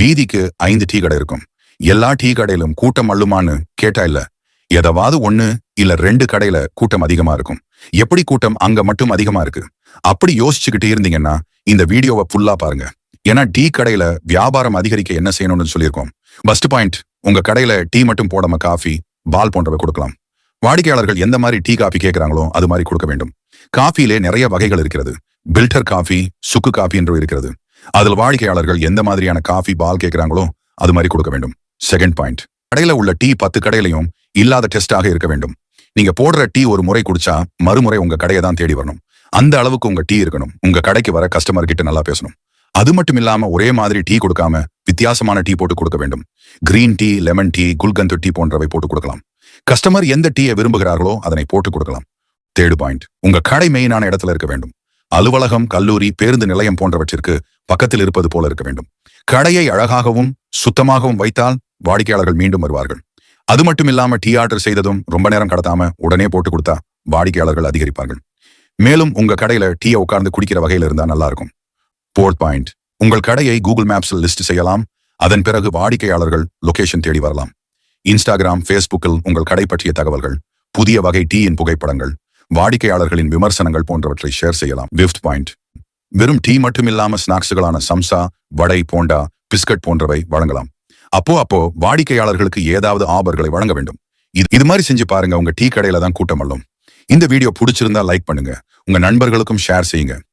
வீதிக்கு ஐந்து டீ கடை இருக்கும். எல்லா டீ கடையிலும் கூட்டம் அள்ளுமான்னு கேட்டா இல்ல. எதாவது ஒண்ணு இல்ல ரெண்டு கடையில கூட்டம் அதிகமா இருக்கும். எப்படி கூட்டம் அங்க மட்டும் அதிகமா இருக்கு? அப்படி யோசிச்சுக்கிட்டே இருந்தீங்கன்னா இந்த வீடியோவை ஃபுல்லா பாருங்க. ஏன்னா டீ கடையில வியாபாரம் அதிகரிக்க என்ன செய்யணும்னு சொல்லியிருக்கோம். ஃபர்ஸ்ட் பாயிண்ட் உங்க கடையில டீ மட்டும் போடாம காஃபி பால் போன்றவை கொடுக்கலாம். வாடிக்கையாளர்கள் எந்த மாதிரி டீ காஃபி கேட்கிறாங்களோ அது மாதிரி கொடுக்க வேண்டும். காஃபியிலே நிறைய வகைகள் இருக்கிறது. பில்டர் காஃபி சுக்கு காஃபி என்று இருக்கிறது. அதில் வாடிக்கையாளர்கள் எந்த மாதிரியான காஃபி பால் கேட்கறாங்களோ அது மாதிரி கொடுக்க வேண்டும். செகண்ட் பாயிண்ட் கடையில் உள்ள டீ பத்து கடையிலையும் இல்லாத டெஸ்டாக இருக்க வேண்டும். நீங்க போடுற டீ ஒரு முறை குடிச்சா மறுமுறை உங்க கடையை தான் தேடி வரணும். அந்த அளவுக்கு உங்க டீ இருக்கணும். உங்க கடைக்கு வர கஸ்டமர் கிட்ட நல்லா பேசணும். அது மட்டும் இல்லாம ஒரே மாதிரி டீ கொடுக்காம வித்தியாசமான டீ போட்டு கொடுக்க வேண்டும். Green tea lemon tea gulkand tea போன்றவை போட்டு கொடுக்கலாம். கஸ்டமர் எந்த டீயை விரும்புகிறார்களோ அதனை போட்டு கொடுக்கலாம். தேர்டு பாயிண்ட் உங்க கடை மெயினான இடத்துல இருக்க வேண்டும். அலுவலகம் கல்லூரி பேருந்து நிலையம் போன்றவற்றிற்கு பக்கத்தில் இருப்பது போல இருக்க வேண்டும். கடையை அழகாகவும் சுத்தமாகவும் வைத்தால் வாடிக்கையாளர்கள் மீண்டும் வருவார்கள். அது மட்டும் இல்லாம டீ ஆர்டர் செய்ததும் ரொம்ப நேரம் கடத்தாம உடனே போட்டு கொடுத்தா வாடிக்கையாளர்கள் அதிகரிப்பார்கள். மேலும் உங்க கடையில டீயை உட்கார்ந்து குடிக்கிற வகையில இருந்தா நல்லா இருக்கும். போர்த் பாயிண்ட் உங்கள் கடையை கூகுள் மேப்ஸில் லிஸ்ட் செய்யலாம். அதன் பிறகு வாடிக்கையாளர்கள் லொகேஷன் தேடி வரலாம். இன்ஸ்டாகிராம் ஃபேஸ்புக்கில் உங்கள் கடை பற்றிய தகவல்கள் புதிய வகை டீயின் புகைப்படங்கள் வாடிக்கையாளர்களின் விமர்சனங்கள் போன்றவற்றை ஷேர் செய்யலாம். ஃபிஃப்த் பாயிண்ட் வெறும் டீ மட்டும் இல்லாம ஸ்நாக்ஸுகளான சம்சா வடை போண்டா பிஸ்கட் போன்றவை வழங்கலாம். அப்போ அப்போ வாடிக்கையாளர்களுக்கு ஏதாவது ஆபர்களை வழங்க வேண்டும். இது இது மாதிரி செஞ்சு பாருங்க. உங்க டீ கடையில தான் கூட்டம் வல்லும் இந்த வீடியோ பிடிச்சிருந்தா லைக் பண்ணுங்க. உங்க நண்பர்களுக்கும் ஷேர் செய்யுங்க.